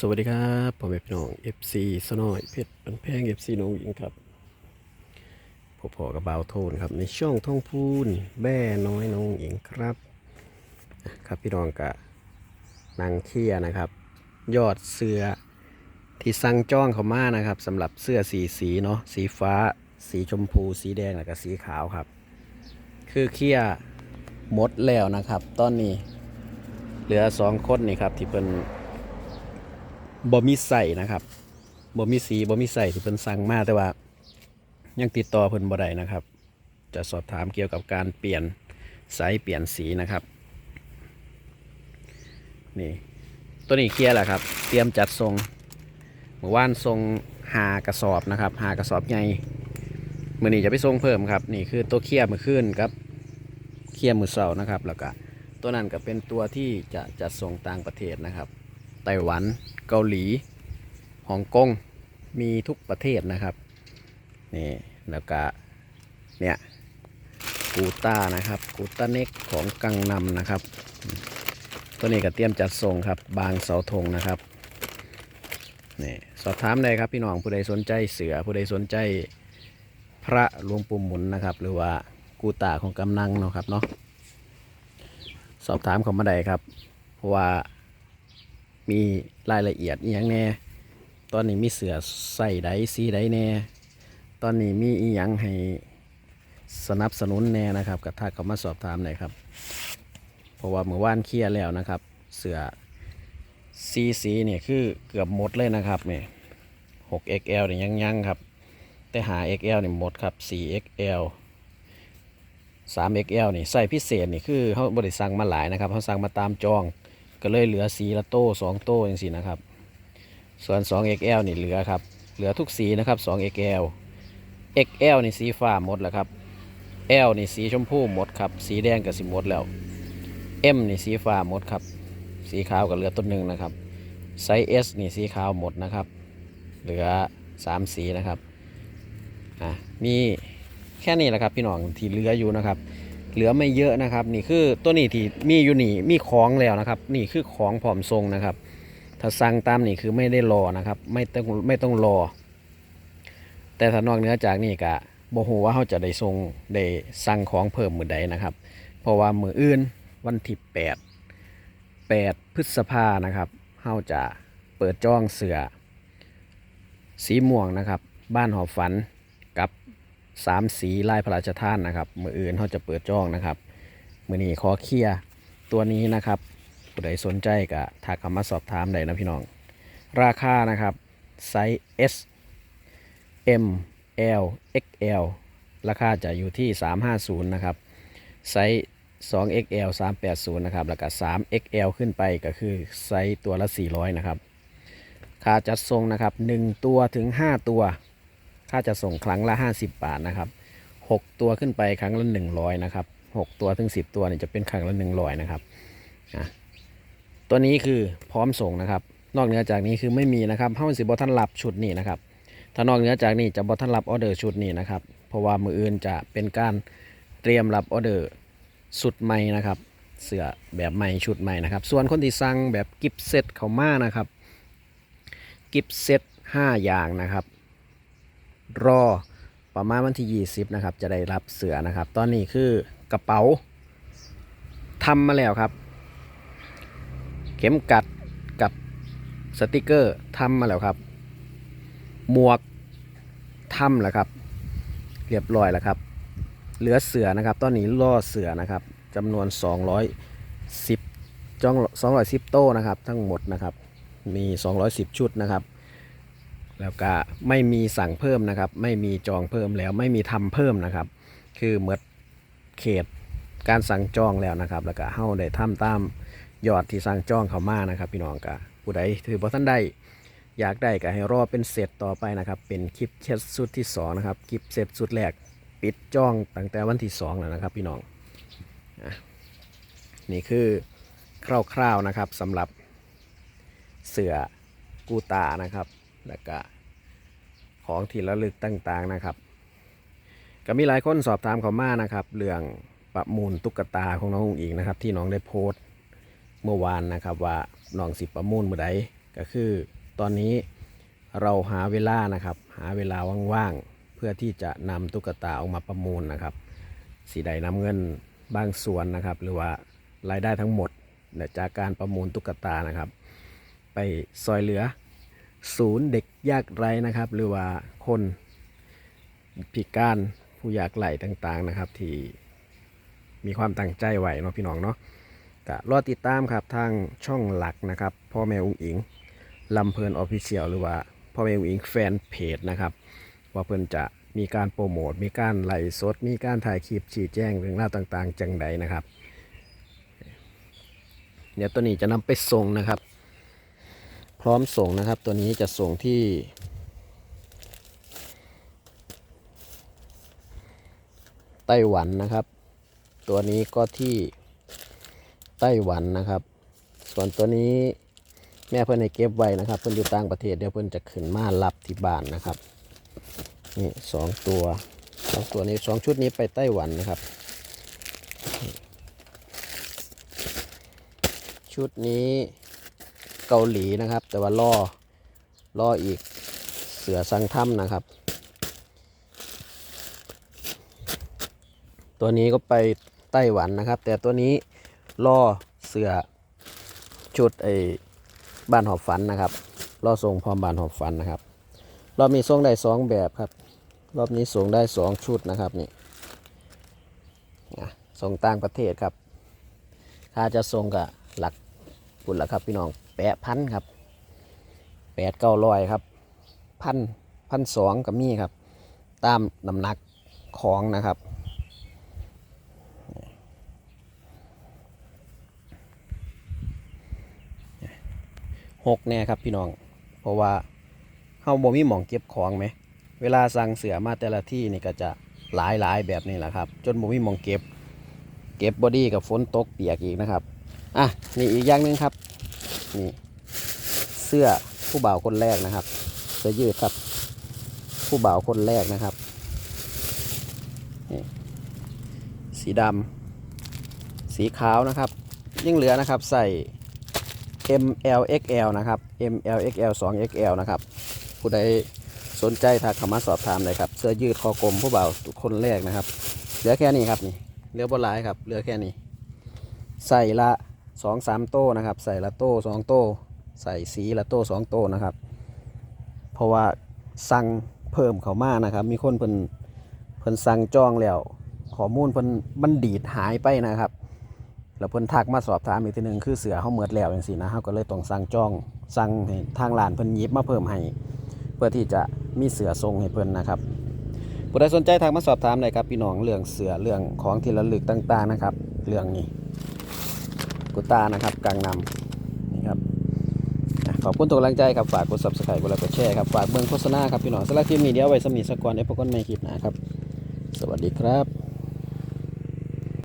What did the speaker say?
สวัสดีครับผมเป็นพี่น้อง FC สนอยเพชรเป็นแพง FC น้องหญิงครับพอพอกับบ่าวโทนครับในช่องท่องพูนแบ่น้อยน้องหญิงครับ ครับพี่น้องกะนางเคียนะครับ ยอดเสื้อที่สั่งจ้องเขามานะครับสำหรับเสื้อสีสีเนาะสีฟ้า สีชมพู สีแดงแล้วก็สีขาวครับ คือเคียหมดแล้วนะครับ ตอนนี้ เหลือสองคนนี่ครับที่เป็น บ่มีใส่นะครับบ่มีสีบ่มีใส่ที่เพิ่นสั่งมาแต่ว่ายังติดต่อเพิ่นบ่ได้นะครับ จะสอบถามเกี่ยวกับการเปลี่ยนไซส์เปลี่ยนสีนะครับ นี่ ตัวนี้เคลียร์แล้วครับ เตรียมจัดทรงเมื่อวานทรงหากระสอบนะครับหากระสอบใหญ่มื่อนี้จะไปทรงเพิ่มครับ นี่คือตัวเคลียร์มือขึ้นครับเคลียร์มือเสานะครับ แล้วก็ตัวนั้นก็เป็นตัวที่จะจัดส่งต่างประเทศนะครับ ไต้หวัน เกาหลีฮ่องกงมีทุกประเทศนะครับนี่แล้วก็เนี่ยกูต้านะครับกูต้าเน็กของกังนำนะครับ ตัวนี้ก็เตรียมจัดส่งครับ บางเสาธงนะครับนี่สอบถามได้ครับพี่น้องผู้ใดสนใจเสือผู้ใดสนใจพระหลวงปู่หมุนนะครับ หรือว่ากูตาของกำนังเนาะครับเนาะสอบถามเขามาได้ครับ เพราะว่า มีรายละเอียดอหย่างแน่ ตอนนี้มีเสือใส่ใดสีใดแน่ ตอนนี้มีอีหยังให้สนับสนุนแน่นะครับกับถ้าเขามาสอบถามหน่อยครับ เพราะว่าเมื่อวานเคลียร์แล้วนะครับ เสือสีสีเนี่ยคือเกือบหมดเลยนะครับเนี่ย 6XL เนี่ยยังยังครับ แต่หา XL เนี่ยหมดครับ 4XL 3XL นี่ใส่พิเศษนี่คือเขาบริสั่งมาหลายนะครับเขาสั่งมาตามจอง ก็เลยเหลือสีละโต้สองโต้อย่างสีนะครับ ส่วน 2XL นี่เหลือครับ เหลือทุกสีนะครับ 2XL XL นี่สีฟ้าหมดแล้วครับ L นี่สีชมพูหมดครับ สีแดงก็สิหมดแล้ว M นี่สีฟ้าหมดครับ สีขาวก็เหลือต้นหนึ่งนะครับ ไซส์ S นี่สีขาวหมดนะครับ เหลือ 3 สีนะครับ อะ มีแค่นี้แหละครับพี่น้องที่เหลืออยู่นะครับ เหลือไม่เยอะนะครับ นี่คือตัวนี้ที่มีอยู่นี่มีของแล้วนะครับ นี่คือของผอมทรงนะครับ ถ้าสั่งตามนี่คือไม่ได้รอนะครับ ไม่ต้องไม่ต้องรอ แต่ถ้านอกเหนือจากนี่กะบ่ฮู้ว่าเขาจะได้ส่งได้สั่งของเพิ่มมือใดนะครับ เพราะว่ามืออื่นวันที่8 8 พฤษภานะครับเขาจะเปิดจ้องเสือสีม่วงนะครับ บ้านหอฝัน สามสีลายพระราชทานนะครับมืออื่นเขาจะเปิดจ้องนะครับมือนี้ขอเคลียร์ตัวนี้นะครับผู้ใดสนใจก็ทักมาสอบถามได้นะพี่น้อง ราคานะครับไซส์ S M L XL ราคาจะอยู่ที่ 350 นะครับ ไซส์ 2XL 380 นะครับ แล้วก็ 3XL ขึ้นไปก็คือไซส์ตัวละ 400 นะครับ ค่าจัดส่งนะครับ 1 ตัวถึง 5 ตัว ค่าจะส่งครั้งละ 50 บาทนะครับ 6 ตัวขึ้นไปครั้งละ 100 นะครับ 6 ตัวถึง 10 ตัวเนี่ยจะเป็นครั้งละ 100 นะครับอะตัวนี้คือพร้อมส่งนะครับ นอกเหนือจากนี้คือไม่มีนะครับเฮ้าสิบท่านรับชุดนี้นะครับ ถ้านอกเหนือจากนี้จะบท่านรับออเดอร์ชุดนี้นะครับ เพราะว่ามืออื่นจะเป็นการเตรียมรับออเดอร์สุดใหม่นะครับเสื้อแบบใหม่ชุดใหม่นะครับ ส่วนคนที่สั่งแบบกิฟต์เซตเขามานะครับ กิฟต์เซต5อย่างนะครับ รอประมาณวันที่ 20 นะครับ จะได้รับเสือนะครับ ตอนนี้คือกระเป๋าทำมาแล้วครับ เข็มกัดกับสติกเกอร์ทำมาแล้วครับ หมวกทำแล้วครับ เรียบร้อยแล้วครับ เหลือเสือนะครับ ตอนนี้ล่อเสือนะครับจำนวน 210จ้อง210 โต้นะครับ ทั้งหมดนะครับ มี 210 ชุดนะครับ แล้วก็ไม่มีสั่งเพิ่มนะครับ ไม่มีจองเพิ่มแล้วไม่มีทำเพิ่มนะครับ คือเมื่อเขตการสั่งจองแล้วนะครับ แล้วก็เฮาได้ทำตามยอดที่สั่งจองเขามานะครับ พี่น้องกะผู้ใดถือบ่ท่านได้อยากได้ก็ให้รอเป็นเสร็จต่อไปนะครับ เป็นคลิปเช็ดสุดที่สองนะครับคลิปเสร็จสุดแรกปิดจองตั้งแต่วันที่สองแล้วนะครับ พี่น้องนี่คือคร่าวๆนะครับสำหรับเสือกูตานะครับ แล้วก็ของที่ระลึกต่างๆนะครับ ก็มีหลายคนสอบถามเขามานะครับ เรื่องประมูลตุ๊กตาของน้องอุ๋งอิงนะครับ ที่น้องได้โพสต์เมื่อวานนะครับว่าน้องสิประมูลเมื่อใดก็คือตอนนี้เราหาเวลานะครับ หาเวลาว่างๆเพื่อที่จะนำตุ๊กตาออกมาประมูลนะครับสีใดนำเงินบางส่วนนะครับ หรือว่ารายได้ทั้งหมดจากการประมูลตุ๊กตานะครับ ไปซอยเหลือ ศูนย์เด็กยากไร้นะครับ หรือว่าคนพิการผู้ยากไร้ต่างๆนะครับ ที่มีความตั้งใจไหวเนาะพี่น้องเนาะก็รอติดตามครับทางช่องหลักนะครับพ่อแม่อุ้งอิงลำเพลินออฟฟิเชียลหรือว่าพ่อแม่อุ้งอิงแฟนเพจนะครับ ว่าเพิ่นจะมีการโปรโมท มีการไลฟ์สด มีการถ่ายคลิปชี้แจงเรื่องราวต่าง ๆ จังใดนะครับ เดี๋ยวตัวนี้จะนำไปส่งนะครับ ร้อมส่งนะครับ ตัวนี้จะส่งที่ ไต้หวันนะครับ ตัวนี้ก็ที่ไต้หวันนะครับ ส่วนตัวนี้แม่เพื่อนให้เก็บไว้นะครับ เพื่อนอยู่ต่างประเทศเดี๋ยวเพื่อนจะขึ้นมารับที่บ้านนะครับนี่สองตัวสองตัวนี้สองชุดนี้ไปไต้หวันนะครับ ชุดนี้ เกาหลีนะครับ แต่ว่าล่อล่ออีกเสือสังถ้ำนะครับ ตัวนี้ก็ไปไต้หวันนะครับ แต่ตัวนี้ล่อเสือชุดไอ้บ้านหอบฝันนะครับล่อทรงพร้อมบ้านหอบฝันนะครับ รอบนี้ส่งได้สองแบบครับ รอบนี้ส่งได้สองชุดนะครับนี่ส่งต่างประเทศครับค่าจะส่งกับหลักปุ่นละครับพี่น้อง แปดพันครับแปดเก้าร้อยครับพันพันสองกับมีครับ ตามน้ำหนักของนะครับหกแน่ครับพี่น้อง เพราะว่าเฮาบ่มีหม่องเก็บของไหม เวลาสั่งเสือมาแต่ละที่นี่ก็จะหลายหลายๆแบบนี้แหละครับ จนบ่มีหม่องเก็บ เก็บบอดี้กับฝนตกเปียกอีกนะครับ อะนี่อีกอย่างหนึ่งครับ นี่เสื้อผู้บ่าวคนแรกนะครับ เสื้อยืดครับ ผู้บ่าวคนแรกนะครับนี่สีดำสีขาวนะครับ ยิ่งเหลือนะครับใส่ ML XL นะครับ ML XL 2 XL นะครับ ผู้ใดสนใจทักเข้ามาสอบถามเลยครับ เสื้อยืดคอกลมผู้บ่าวคนแรกนะครับ เหลือแค่นี้ครับนี่เหลือบนหลายครับ เหลือแค่นี้ ใส่ละ สองสามโต้นะครับ ใส่ละโต้สองโต้ใส่สีละโต้สองโต้นะครับ เพราะว่าสั่งเพิ่มเขามานะครับ มีคนเพิ่นเพิ่นสั่งจองแล้วข้อมูลเพิ่นมันดีดหายไปนะครับแล้วเพิ่นทักมาสอบถามอีกทีหนึงคือเสือเขาเหมิดแล้วอย่างสินะเขาก็เลยต้องสั่งจองสั่งให้ทางร้านเพิ่นยิบมาเพิ่มให้ เพื่อที่จะมีเสือทรงให้เพิ่นนะครับผู้ใดสนใจทักมาสอบถามเลยครับพี่น้องเรื่องเสือเรื่องของที่ระลึกต่าง ๆนะครับ เรื่องนี้ กุตานะครับกลางนำนี่ครับขอบคุณทุกกำลังใจครับฝากกด subscribe กดไลค์กดแชร์ครับฝากเบิ่งโฆษณาครับพี่น้องสำหรับคลิปนี้เดี๋ยวไว้สมีสกอนไอ้พวกอนไม่คลิปนะครับ สวัสดีครับ